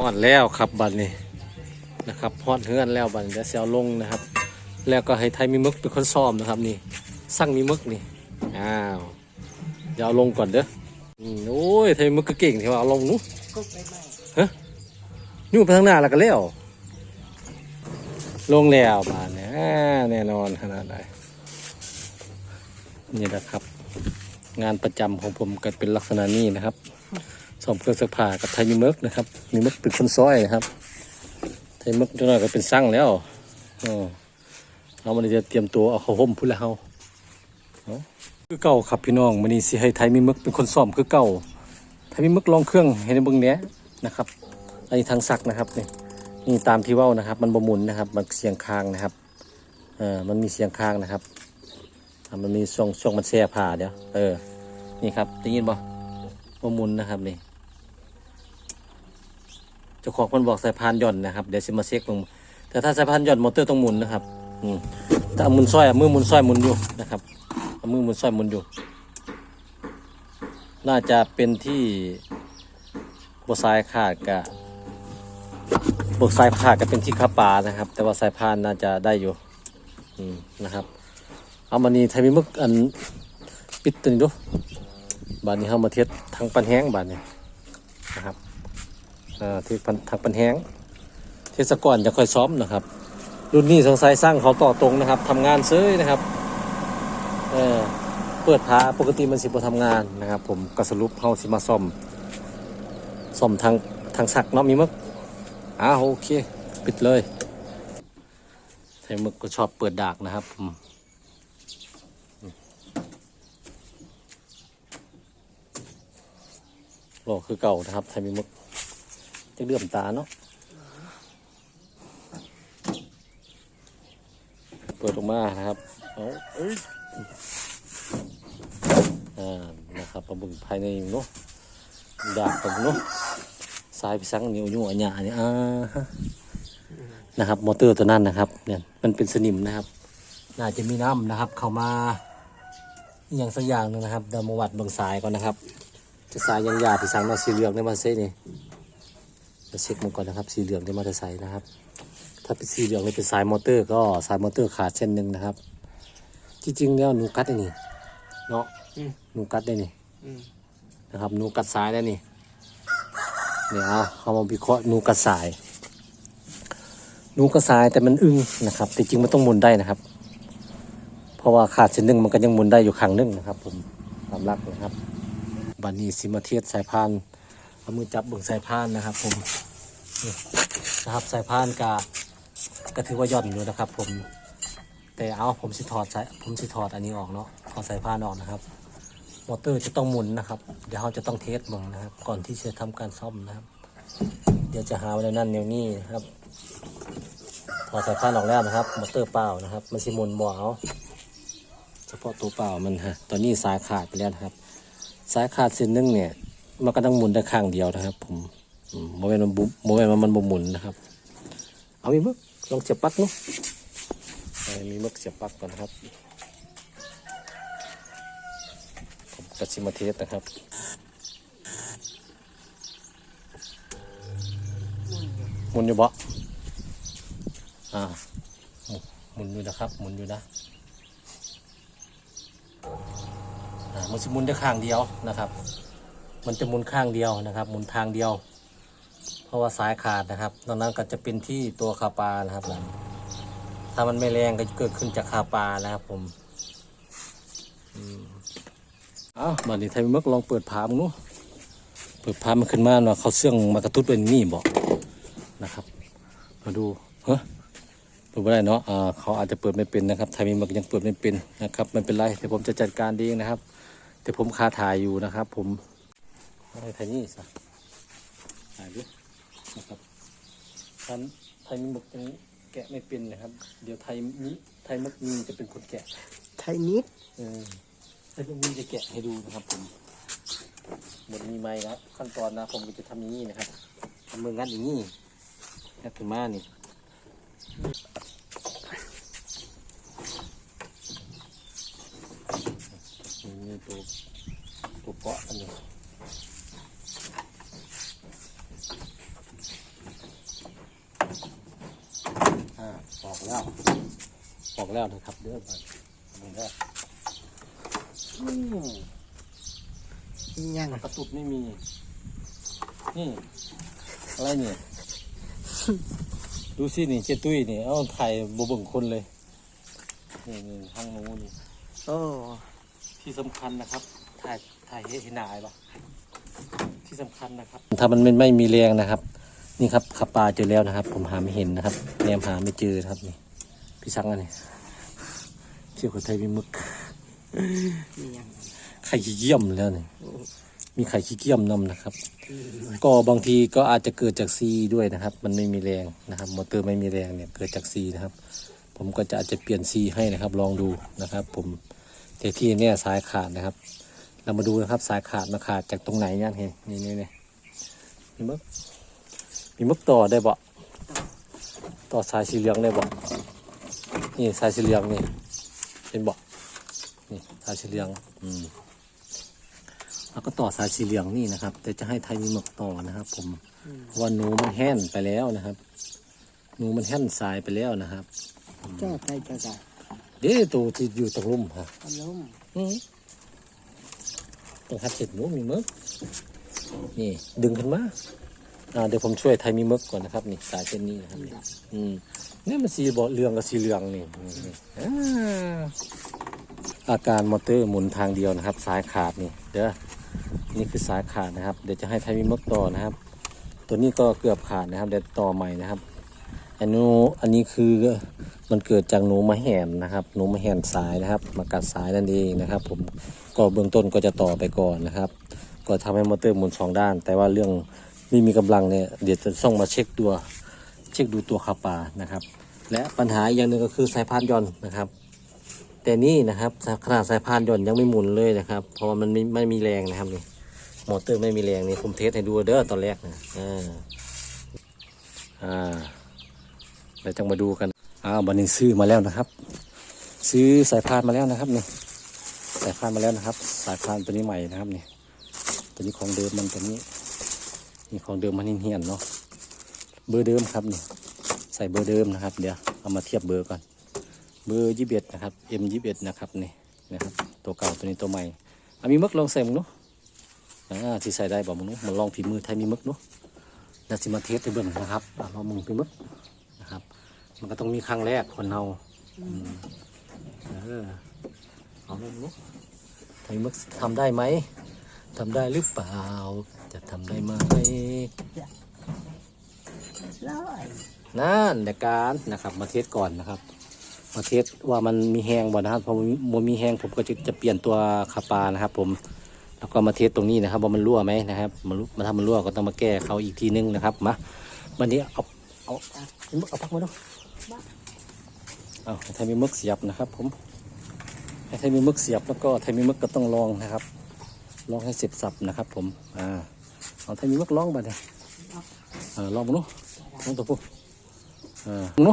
ฮอดแล้วครับบัดนี้นะครับฮอดเฮือนแล้วบัดนี้เดี๋ยวเสียวลงนะครับ แล้วก็ให้ไทยมีมึกเป็นคนซ้อมนะครับนี่สั่งมีมึกนี่อ้าวเดี๋ยวเอาลงก่อนเด้ออืมโอ้ยไทยมึกก็เก่งที่ว่าเอาลงนู้กุ๊กไปใหม่ยู่ไปทางหน้าแล้วก็แล้วลงแล้วบานเนี่ยอ่าแน่นอนขนาดไหนนี่นะครับ งานประจำของผมก็เป็นลักษณะนี้นะครับ สอมเครื่องซักผ้ากับไทยมีมึกนะครับ มีมึกเป็นคนซ้อยนะครับ ไทยมึกจังหน่อยก็เป็นสั่งแล้วอ๋อเอามันจะเตรียมตัวเอาเข้าห่มพุ่นแล้วเฮาคือเก่าครับพี่น้องมันนี้สิให้ไทยมีมึกเป็นคนซ้อมคือเก่าไทยมีมึกลองเครื่องให้ในเบิ่งเนี้ยนะครับอันนี้ทางซักนะครับนี่นี่ตามที่ว่านะครับ มันบหมุนนะครับ มันเสียงคางนะครับเออมันมีเสียงคางนะครับมันมีช่วงช่วงมันแช่ผ่าเดี๋ยวเออนี่ครับได้ยินบ่บหมุนนะครับนี่ เจ้าของมันบอกสายพานหย่อนนะครับเดี๋ยวสิมาเช็คลงแต่ถ้าสายพานหย่อนมอเตอร์ต้องหมุนนะครับอืมแต่เอามือซ้อยเอามือหมุนซ้อยหมุนอยู่นะครับเอามือหมุนซ้อยหมุนอยู่ น่าจะเป็นที่บสายขาดกับบกสายขาดก็เป็นที่ขาปลานะครับ แต่ว่าสายพานน่าจะได้อยู่อืมนะครับเอามานี่ไทยมีมึกอันปิดตัวนี้ดูบานนี้เข้ามาเทียบทางปันแห้งบานนี้นะครับ ที่ปันทางปันแห้งเทศกรจะค่อยซ้อมนะครับ รุ่นนี้สงสัยสร้างเขาต่อตรงนะครับทำงานเซ้ยนะครับเออเปิดพาปกติมันสิบทำงานนะครับ ผมก็สรุปเขาสิมาซ่อมซ่อมทางทางสักเนาะมีมึกอ้าวโอเค ปิดเลยไทยมึกก็ชอบเปิดดากนะครับอืมโลคือเก่านะครับไทยมีมึก จะเลื่อมตาเนาะเปิดออกมานะครับเอาเอ้ยอ่านะครับมาบึงภายในเนาะดากผมเนาะสายไปสังนิ้วยุ่งอันยาเนี่ยอ่านะครับ มอเตอร์ตัวนั้นนะครับ เนี่ยมันเป็นสนิมนะครับ น่าจะมีน้ำนะครับ เข้ามาอย่างสักอย่างหนึงนะครับเดยวมาวัดเบางสายก่อนนะครับ จะสายยังหยาบที่สังมาสีเหลืองเนี่ยมาเซ่นี่ จะเช็คมันก่อนนะครับ สีเหลืองเนี่ยมาจะใส่นะครับ ถ้าเป็นสีเหลืองเนี่ยเป็นสายมอเตอร์ ก็สายมอเตอร์ขาดเส้นหนึ่งนะครับ จริงๆแล้วหนูกัดได้นี่เนาะหนูกัดได้นี่อืมนะครับหนูกัดซ้ายได้นี่เดี๋ยวเอามาวิเคราะห์หนูกระสายหนูกระสายแต่มันอึ้งนะครับแต่จริงมันต้องหมุนได้นะครับ เพราะว่าขาดเส้นหนึ่งมันก็ยังหมุนได้อยู่ครั้งหนึ่งนะครับ ผมความรักนะครับ บันนี้สิมาเทียบสายพาน เอามือจับเบิ่งสายพานนะครับผมนะครับสายพานกะก็ถือว่าย่อนอยู่นะครับ ผม แต่เอาผมสิถอดสายผมสิถอดอันนี้ออกเนาะถอดสายพานออกนะครับ มอเตอร์จะต้องหมุนนะครับ เดี๋ยวเราจะต้องเทสมึงนะครับ ก่อนที่จะทำการซ่อมนะครับ เดี๋ยวจะหาไว้นนั่นแนวนี้นะครับพอดสายพานออกแล้วนะครับ มอเตอร์เปล่านะครับ มันสิหมุนบ่เอาเฉพาะตัวเปล่ามันฮะตอนนี้สายขาดไปแล้วนะครับ สายขาดเส้นหนึงเนี่ย มันก็ต้องหมุนได้ข้างเดียวนะครับผมโมเมนต์มันบุโมเมนต์มันบ่หมุนนะครับ เอามีมึกลองเสียบปลั๊กเนาะมีมึกเสียบปลั๊กก่อนนะครับ ผมกัชิมาเทสนะครับหมุนอยู่บ่อ่าหมุนอยู่นะครับ หมุนอยู่นะอ่ามันจะหมุนได้ข้างเดียวนะครับ มันจะหมุนข้างเดียวนะครับ หมุนทางเดียว เพราะว่าสายขาดนะครับตอนนั้นก็จะเป็นที่ตัวคาปานะครับถ้ามันไม่แรงก็เกิดขึ้นจากคาปานะครับผมอ้าวบัดนี้ไทยมึกลองเปิดพามนู้เปิดพามมันขึ้นมาว่าเขาเสื่องมากระตุ้ดเป็นนี่บอกนะครับ มาดูเฮ้ยเปิดไม่ได้เนาะอ่าเขาอาจจะเปิดไม่เป็นนะครับ ไทยมีมึกยังเปิดไม่เป็นนะครับไม่เป็นไรเดี๋ยวผมจะจัดการเองนะครับแต่ผมคาถ่ายอยู่นะครับ ผม อะไรไทยนี่สะถ่ายดูนะครับท่านไทยมีมึกยังแกะไม่เป็นนะครับ เดี๋ยวไทยมีไทยมึกมีจะเป็นคนแกะ ไทยนิดเออแล้วผมจะแกะให้ดูนะครับผมหมดมีไม้แล้วขั้นตอนนะผมก็จะทำอย่างนี้นะครับทำมืองัดอย่างนี้งัดขึ้นมานี่นี่ตัวตัวเกาะอันนี้ แล้วออกแล้วนะครับเด้อไปดูได้อืมอีหยังกระตุกไม่มี นี่ อะไรเนี่ย ดูสินี่เจตุ้ยนี่ เอาถ่ายบเบิ่งคนเลย นี่นี่ห้างหนูนี่โอ้ที่สำคัญนะครับ ถ่ายถ่ายให้เห็นหน้าไอ้ปะที่สำคัญนะครับ ถ้ามันไม่ไม่มีแรงนะครับ นี่ครับขับปลาเจอแล้วนะครับ ผมหาไม่เห็นนะครับแนมหาไม่เจอนะครับนี่พี่สังอันนี้เชี่ยวกับไทยมีมึกอีหยังไข่ขี้เกียมแล้วนี่มีไข่ขี้เกียมนำนะครับ ก็บางทีก็อาจจะเกิดจากซีด้วยนะครับ มันไม่มีแรงนะครับ มอเตอร์ไม่มีแรงเนี่ยเกิดจากซีนะครับ ผมก็จะอาจจะเปลี่ยนซีให้นะครับ ลองดูนะครับ ผมแต่ที่เนี่ยสายขาดนะครับ เรามาดูนะครับ สายขาดมาขาดจากตรงไหนเนี่ยเห็นนี่นี่นี่มีมึกมี มึกต่อได้บ่ต่อสายสีเหลืองได้บ่นี่สายสีเหลืองนี่เป็นบ่นี่สายสีเหลืองอืมแล้วก็ต่อสายสีเหลืองนี่นะครับ แต่จะให้ไทยมีหมึกต่อนะครับ ผมเพราะว่าหนูมันแห้นไปแล้วนะครับหนูมันแห้นสายไปแล้วนะครับเจ้าใจเจ้าใจเด้ตัวที่อยู่ตรงลุ่มฮะอารมณ์อืมต้องหัดเห็ดหนูมีมึกนี่ดึงขึ้นมา อ่าเดี๋ยวผมช่วยไทยมีมึกก่อนนะครับนี่สายเส้นนี้นะครับนี่อืมเนี่ยมันสีบอเหลืองกับสีเหลืองนี่อ่าอาการมอเตอร์หมุนทางเดียวนะครับ สายขาดนี่เด้อนี่คือสายขาดนะครับ เดี๋ยวจะให้ไทยมีมึกต่อนะครับ ตัวนี้ก็เกือบขาดนะครับเดี๋ยวต่อใหม่นะครับอันนู้อันนี้คือมันเกิดจากหนูมะแหนนะครับหนูมะแหนสายนะครับ มากัดสายนั่นเองนะครับ ผมก็เบื้องต้นก็จะต่อไปก่อนนะครับ ก็ทำให้มอเตอร์หมุนสองด้าน แต่ว่าเรื่อง ไม่มีกำลังเนี่ยเดี๋ยวจะต้องมาเช็คตัวเช็คดูตัวคาปานะครับ และปัญหาอย่างหนึ่งก็คือสายพานย่อนนะครับ แต่นี่นะครับขนาดสายพานย่อนยังไม่หมุนเลยนะครับ เพราะว่ามันไม่ไม่มีแรงนะครับนี่มอเตอร์ไม่มีแรงนี่ผมเทสให้ดูเด้อตอนแรกนะอ่าอ่าเดี๋ยวจะมาดูกันอ้าวบันนี้ซื้อมาแล้วนะครับ ซื้อสายพานมาแล้วนะครับนี่สายพานมาแล้วนะครับ สายพานตัวนี้ใหม่นะครับนี่ตัวนี้ของเดิมมันตัวนี้ นี่ของเดิมมันเหี่ยนเนาะเบอร์เดิมครับนี่ใส่เบอร์เดิมนะครับ เดี๋ยวเอามาเทียบเบอร์ก่อน เบอร์ยี่สิบเอ็ดนะครับ M ยี่สิบเอ็ดนะครับนี่นะครับตัวเก่าตัวนี้ตัวใหม่อามีมึกลองใส่มึงเนาะอ่าที่ใส่ได้บอกมึงเนาะมาลองฝีมือไทยมีมึกเนาะแล้วสิมาเทสให้เบิ่งนะครับอะลองมึงฝีมึกนะครับ มันก็ต้องมีครั้งแรกคนเราเออเอาลงลุกไทยมึกทำได้ไหม ทำได้หรือเปล่า จะทำได้ไหมนั่นในการนะครับ มาเทสก่อนนะครับ มาเทสว่ามันมีแห้งบ่นะครับพอมันมีแห้งผมก็จะจะเปลี่ยนตัวคาปานะครับ ผม แล้วก็มาเทสตรงนี้นะครับว่ามันรั่วไหมนะครับ มันมันทำมันรั่วก็ต้องมาแก้เขาอีกทีนึงนะครับมาวันนี้เอาเอาเอามึกเอาพักมาดูเอาไทยมีมึกเสียบนะครับ ผมไทยมีมึกเสียบแล้วก็ไทยมีมึกก็ต้องลองนะครับ ลองให้เสร็จสับนะครับ ผม อ่าเอาไทยมีมึกลองไปเลยเออลองมาดูลองตัวปุ๊บเออมาดู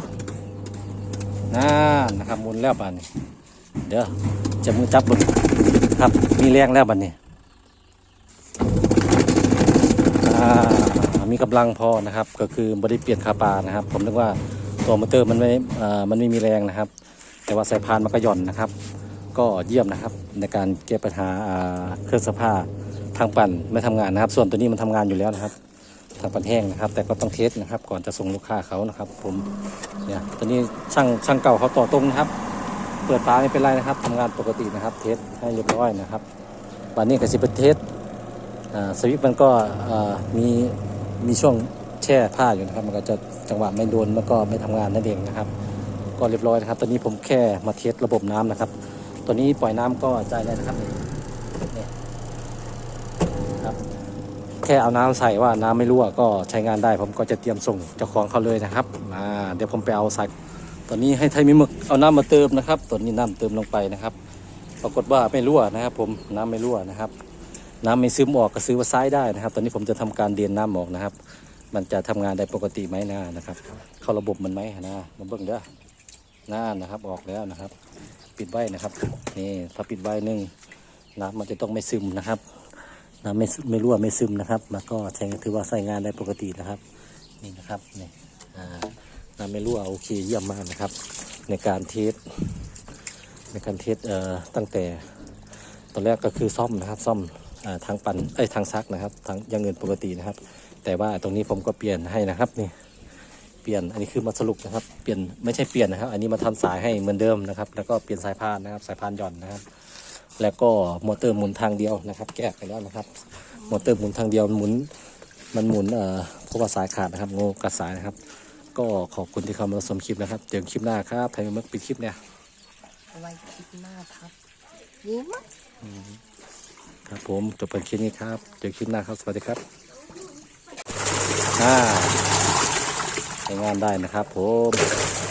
นั่นนะครับมุนแล้วบ้านนี้เดี๋ยวจะมือจับเบนครับ มีแรงแล้วบ้านนี้อ่ามีกำลังพอนะครับ ก็คือบริเปลี่ยนคาปานะครับ ผมนึกว่าตัวมอเตอร์มันไม่อ่ามันไม่มีแรงนะครับ แต่ว่าสายพานมันก็หย่อนนะครับ ก็เยี่ยมนะครับ ในการแก้ปัญหาเครื่องสภาทางปั่นไม่ทำงานนะครับ ส่วนตัวนี้มันทำงานอยู่แล้วนะครับ ทางปั่นแห้งนะครับ แต่ก็ต้องเทสนะครับ ก่อนจะส่งลูกค้าเขานะครับ ผมเนี่ยตัวนี้ช่างช่างเก่าเขาต่อตรงนะครับ เปิดฝาไม่เป็นไรนะครับทำงานปกตินะครับ เทสให้เรียบร้อยนะครับวันนี้ก็สิเป็นเทสสวิตมันก็มีมีช่วงแช่ผ้าอยู่นะครับ มันก็จะจังหวะไม่โดนมันก็ไม่ทำงานนั่นเองนะครับ ก็เรียบร้อยนะครับ ตอนนี้ผมแค่มาเทสระบบน้ำนะครับ ตัวนี้ปล่อยน้ำก็จ่ายเลยนะครับนี่นี่ครับ แค่เอาน้ำใส่ว่าน้ำไม่รั่วก็ใช้งานได้ ผมก็จะเตรียมส่งเจ้าของเขาเลยนะครับอ่าเดี๋ยวผมไปเอาใส่ตอนนี้ให้ไทยมีหมึกเอาน้ำมาเติมนะครับ ตัวนี้น้ำเติมลงไปนะครับ ปรากฏว่าไม่รั่วนะครับ ผมน้ำไม่รั่วนะครับ น้ำไม่ซึมออกก็ซื้อว่าซ้ายได้นะครับ ตอนนี้ผมจะทำการเดียนน้ำออกนะครับ มันจะทำงานได้ปกติไหมนะนะครับ เข้าระบบมันไหมนะมาเบิ่งเด้อน่านะครับออกแล้วนะครับ ปิดไว้นะครับนี่ถ้าปิดไว้หนึ่งน้ำมันจะต้องไม่ซึมนะครับน้ำไม่ไม่รั่วไม่ซึมนะครับมันก็ใช้ถือว่าใช้งานได้ปกตินะครับ นี่นะครับนี่น้ำไม่รั่วโอเคเยี่ยมมากนะครับ ในการเทสในการเทสเอ่อตั้งแต่ตอนแรกก็คือซ่อมนะครับ ซ่อมอทางปั่นเอ้ทางซักนะครับทางยังเงินปกตินะครับ แต่ว่าตรงนี้ผมก็เปลี่ยนให้นะครับนี่ เปลี่ยนอันนี้คือมาสรุปนะครับ เปลี่ยนไม่ใช่เปลี่ยนนะครับ อันนี้มาทำสายให้เหมือนเดิมนะครับ แล้วก็เปลี่ยนสายพานนะครับ สายพานหย่อนนะครับ แล้วก็มอเตอร์หมุนทางเดียวนะครับ แก้ไปแล้วนะครับ มอเตอร์หมุนทางเดียวหมุน มันหมุนเอ่อเพราะว่าสายขาดนะครับงูกัดสายนะครับ ก็ขอบคุณที่เข้ามารับชมคลิปนะครับ เจอกันคลิปหน้าครับไทยมึกปิดคลิปเนี่ยเอาไว้คิดหน้าทับยิ้มะครับผมจบเป็นคลิปนี้ครับ เจอกันคลิปหน้าครับ สวัสดีครับอ่า ใช้งานได้นะครับผม